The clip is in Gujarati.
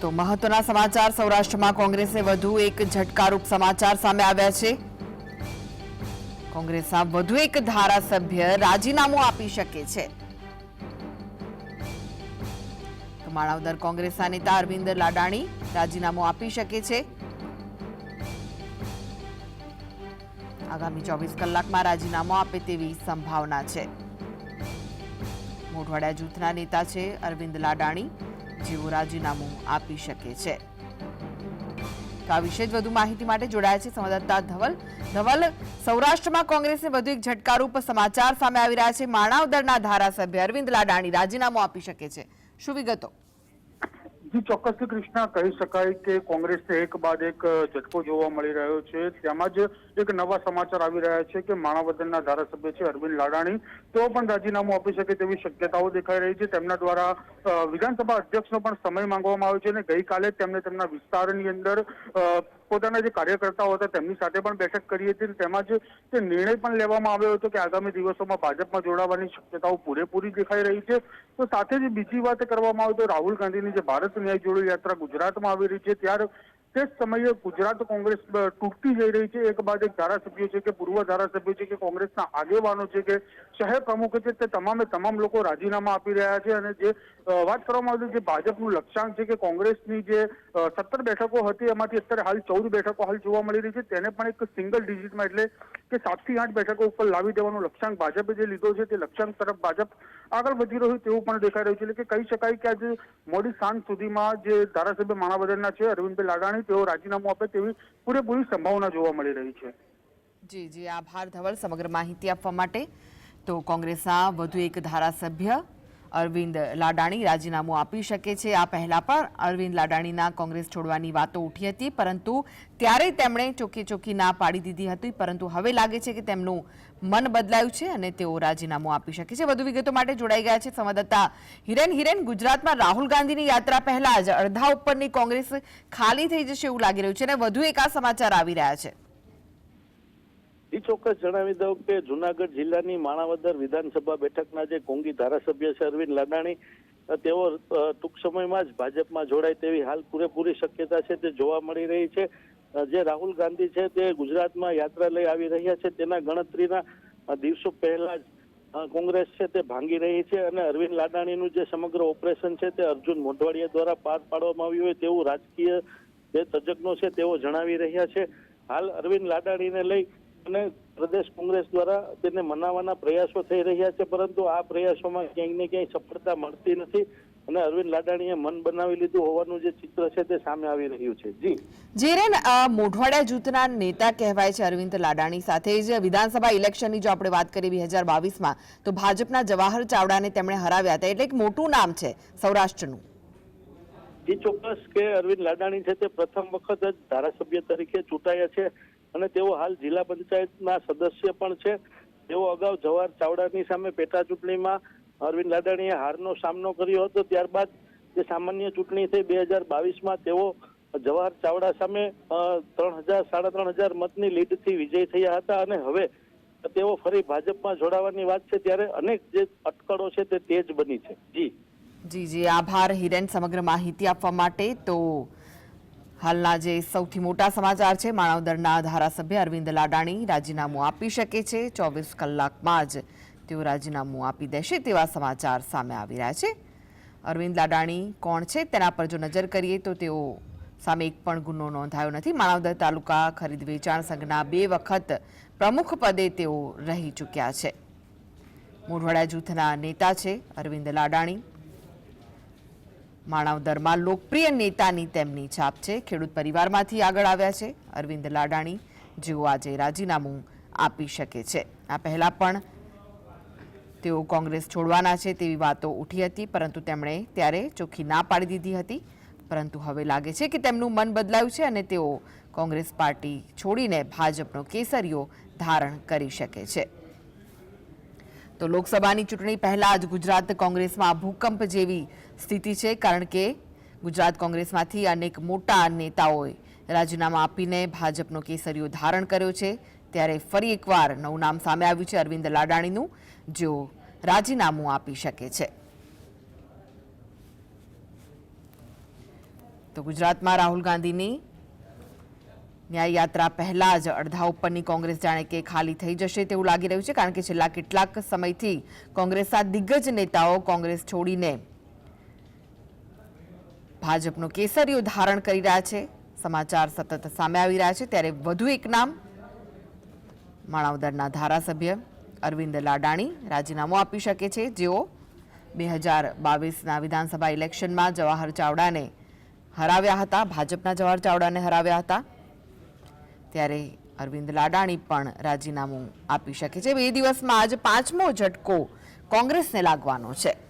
તો મહત્વના સમાચાર સૌરાષ્ટ્રમાં કોંગ્રેસે વધુ એક ઝટકારૂપ સમાચાર સામે આવ્યા છે. કોંગ્રેસના વધુ એક ધારાસભ્ય રાજીનામું આપી શકે છે. તો માણાવદર કોંગ્રેસના નેતા અરવિંદ લાડાણી રાજીનામું આપી શકે છે. આગામી ચોવીસ કલાકમાં રાજીનામું આપે તેવી સંભાવના છે. મોઢવાડિયા જૂથના નેતા છે અરવિંદ લાડાણી. જેઓ રાજીનામું આપી શકે છે. તો આ વિશે વધુ માહિતી માટે જોડાયા છે સંવાદદાતા ધવલ. ધવલ, સૌરાષ્ટ્રમાં કોંગ્રેસને વધુ એક ઝટકારૂપ સમાચાર સામે આવી રહ્યા છે. માણાવદરના ધારાસભ્ય અરવિંદ લાડાણી રાજીનામું આપી શકે છે. શું વિગતો? જી ચોક્કસ કૃષ્ણા, કહી શકાય કે કોંગ્રેસને એક બાદ એક ઝટકો જોવા મળી રહ્યો છે. તેમાં જ એક નવા સમાચાર આવી રહ્યા છે કે માણાવદરના ધારાસભ્ય છે અરવિંદ લાડાણી. તેઓ પણ રાજીનામું આપી શકે તેવી શક્યતાઓ દેખાઈ રહી છે. તેમના દ્વારા વિધાનસભા અધ્યક્ષનો પણ સમય માંગવામાં આવ્યો છે અને ગઈકાલે તેમણે તેમના વિસ્તારની અંદર પોતાના જે કાર્યકર્તાઓ હતા તેમની સાથે પણ બેઠક કરી હતી તેમાં જ તે નિર્ણય પણ લેવામાં આવ્યો હતો કે આગામી દિવસોમાં ભાજપમાં જોડાવાની શક્યતાઓ પૂરેપૂરી દેખાઈ રહી છે. તો સાથે જ બીજી વાત કરવામાં આવે તો રાહુલ ગાંધીની જે ભારત ન્યાય જોડો યાત્રા ગુજરાતમાં આવી રહી છે, ત્યારે તે જ સમયે ગુજરાત કોંગ્રેસ તૂટતી જઈ રહી છે. એક બાદ એક ધારાસભ્યો છે કે પૂર્વ ધારાસભ્યો છે કે કોંગ્રેસના આગેવાનો છે કે શહેર પ્રમુખ છે તે તમામે તમામ લોકો રાજીનામા આપી રહ્યા છે અને જે વાત કરવામાં આવતી જે ભાજપનું લક્ષ્યાંક છે કે કોંગ્રેસની જે સત્તર બેઠકો હતી એમાંથી અત્યારે હાલ ચૌદ બેઠકો હાલ જોવા મળી રહી છે. તેને પણ એક સિંગલ ડિજિટમાં એટલે કે સાતથી આઠ બેઠકો ઉપર લાવી દેવાનો લક્ષ્યાંક ભાજપે જે લીધો છે તે લક્ષ્યાંક તરફ ભાજપ આગળ વધી રહ્યું તેવું પણ દેખાઈ રહ્યું છે. એટલે કે કહી શકાય કે આજે મોડી સાંજ સુધીમાં જે ધારાસભ્ય માણાવદરના છે, અરવિંદભાઈ લાડાણી તેઓ રાજીનામું આપે તેવી પૂરેપૂરી સંભાવના જોવા મળી રહી છે. જી જી, આભાર ધવલ, સમગ્ર માહિતી આપવા માટે. તો કોંગ્રેસના વધુ એક ધારાસભ્ય અરવિંદ લાડાણી રાજીનામું આપી શકે છે. આ પહેલા પણ અરવિંદ લાડાણીના કોંગ્રેસ છોડવાની વાતો ઉઠી હતી, પરંતુ ત્યારે તેમણે ચોખ્ખી ચોખ્ખી ના પાડી દીધી હતી, પરંતુ હવે લાગે છે કે તેમનું મન બદલાયું છે અને તેઓ રાજીનામું આપી શકે છે. વધુ વિગતો માટે જોડાઈ ગયા છે સંવાદદાતા હિરેન હિરેન. ગુજરાતમાં રાહુલ ગાંધીની યાત્રા પહેલા જ અડધા ઉપરની કોંગ્રેસ ખાલી થઈ જશે એવું લાગી રહ્યું છે અને વધુ એક આ સમાચાર આવી રહ્યા છે. એ ચોક્કસ જણાવી દઉં કે જુનાગઢ જિલ્લાની માણાવદર વિધાનસભા બેઠકના જે કોંગી ધારાસભ્ય છે અરવિંદ લાડાણી તેઓ ટૂંક સમયમાં જ ભાજપમાં જોડાય તેવી હાલ પૂરેપૂરી શક્યતા છે તે જોવા મળી રહી છે. જે રાહુલ ગાંધી છે તે ગુજરાતમાં યાત્રા લઈ આવી રહ્યા છે. તેના ગણતરીના દિવસો પહેલા જ કોંગ્રેસ છે તે ભાંગી રહી છે અને અરવિંદ લાડાણીનું જે સમગ્ર ઓપરેશન છે તે અર્જુન મોઢવાડિયા દ્વારા પાર પાડવામાં આવ્યું હોય તેવું રાજકીય જે તજજ્ઞો છે તેઓ જણાવી રહ્યા છે. હાલ અરવિંદ લાડાણીને લઈ અને પ્રદેશ કોંગ્રેસ દ્વારા તેને મનાવવાના પ્રયાસો થઈ રહ્યા છે પરંતુ આ પ્રયાસોમાં ક્યાંય ને ક્યાંય સફળતા મળતી નથી અને અરવિંદ લાડાણીએ મન બનાવી લીધું હોવાનું જે ચિત્ર છે તે સામે આવી રહ્યું છે. જી. જેરેન મોઢવાડા જૂથના નેતા કહેવાય છે અરવિંદ લાડાણી સાથે જ વિધાનસભા ઇલેક્શનની જો આપણે વાત કરીએ બે હજાર બાવીસમાં તો ભાજપના જવાહર ચાવડાને તેમણે હરાવ્યા હતા. એટલે એક મોટું નામ છે સૌરાષ્ટ્રનું. જી ચોક્કસ કે અરવિંદ લાડાણી છે તે પ્રથમ વખત જ ધારાસભ્ય તરીકે ચૂંટાયા છે. અને તેઓ હાલ જિલ્લા પંચાયતના સદસ્ય પણ છે. તેઓ અગાઉ જવાહર ચાવડાની સામે પેટા ચૂંટણીમાં અરવિંદ લાડાણીએ હારનો સામનો કર્યો હતો. ત્યારબાદ જે સામાન્ય ચૂંટણી થઈ બે હજાર બાવીસમાં તેઓ જવાહર ચાવડા સામે ત્રણ હજાર, સાડા ત્રણ હજાર મતની લીડથી વિજય થયા હતા અને હવે તેઓ ફરી ભાજપમાં જોડાવાની વાત છે. ત્યારે અનેક જે અટકળો છે તે તેજ બની છે. જી. જી જી. આભાર હિરેન સમગ્ર માહિતી આપવા માટે. તો હાલના જે સૌથી મોટા સમાચાર છે, માણાવદરના ધારાસભ્ય અરવિંદ લાડાણી રાજીનામું આપી શકે છે. ચોવીસ કલાકમાં જ તેઓ રાજીનામું આપી દેશે તેવા સમાચાર સામે આવી રહ્યા છે. અરવિંદ લાડાણી કોણ છે તેના પર જો નજર કરીએ તો તેઓ સામે એક પણ ગુનો નોંધાયો નથી. માણાવદર તાલુકા ખરીદ વેચાણ સંઘના બે વખત પ્રમુખ પદે તેઓ રહી ચૂક્યા છે. મોઢવાડા જૂથના નેતા છે અરવિંદ લાડાણી. માણાવદરમાં લોકપ્રિય નેતાની તેમની છાપ છે. ખેડૂત પરિવારમાંથી આગળ આવ્યા છે. અરવિંદ લાડાણી, જેઓ આજે રાજીનામું આપી શકે છે. આ પહેલા પણ તેઓ કોંગ્રેસ છોડવાના છે તેવી વાતો ઉઠી હતી, પરંતુ તેમણે ત્યારે ચોખ્ખી ના પાડી દીધી હતી. પરંતુ હવે લાગે છે કે તેમનું મન બદલાયું છે અને તેઓ કોંગ્રેસ પાર્ટી છોડીને ભાજપનો કેસરીઓ ધારણ કરી શકે છે. તો લોકસભાની ચૂંટણી પહેલા જ ગુજરાત કોંગ્રેસમાં ભૂકંપ જેવી સ્થિતિ છે, કારણ કે ગુજરાત કોંગ્રેસમાંથી અનેક મોટા નેતાઓએ રાજીનામા આપીને ભાજપનો કેસરીઓ ધારણ કર્યો છે. ત્યારે ફરી એકવાર નવું નામ સામે આવ્યું છે અરવિંદ લાડાણીનું, જેઓ રાજીનામું આપી શકે છે. તો ગુજરાતમાં રાહુલ ગાંધીની ન્યાય યાત્રા પહેલા જ અડધા ઉપરની કોંગ્રેસ જાણે કે ખાલી થઈ જશે તેવું લાગી રહ્યું છે, કારણ કે છેલ્લા કેટલાક સમયથી કોંગ્રેસના દિગ્ગજ નેતાઓ કોંગ્રેસ છોડીને ભાજપનું કેસરિયું ધારણ કરી રહ્યા છે. સમાચાર સતત સામે આવી રહ્યા છે. ત્યારે વધુ એક નામ માણાવદરના ધારાસભ્ય અરવિંદ લાડાણી રાજીનામું આપી શકે છે. જેઓ બે હજાર બાવીસના વિધાનસભા ઇલેક્શનમાં જવાહર ચાવડાને હરાવ્યા હતા. ભાજપના જવાહર ચાવડાને હરાવ્યા હતા. ત્યારે અરવિંદ લાડાણી પણ રાજીનામું આપી શકે છે. બે દિવસમાં આજ પાંચમો ઝટકો કોંગ્રેસને લાગવાનો છે.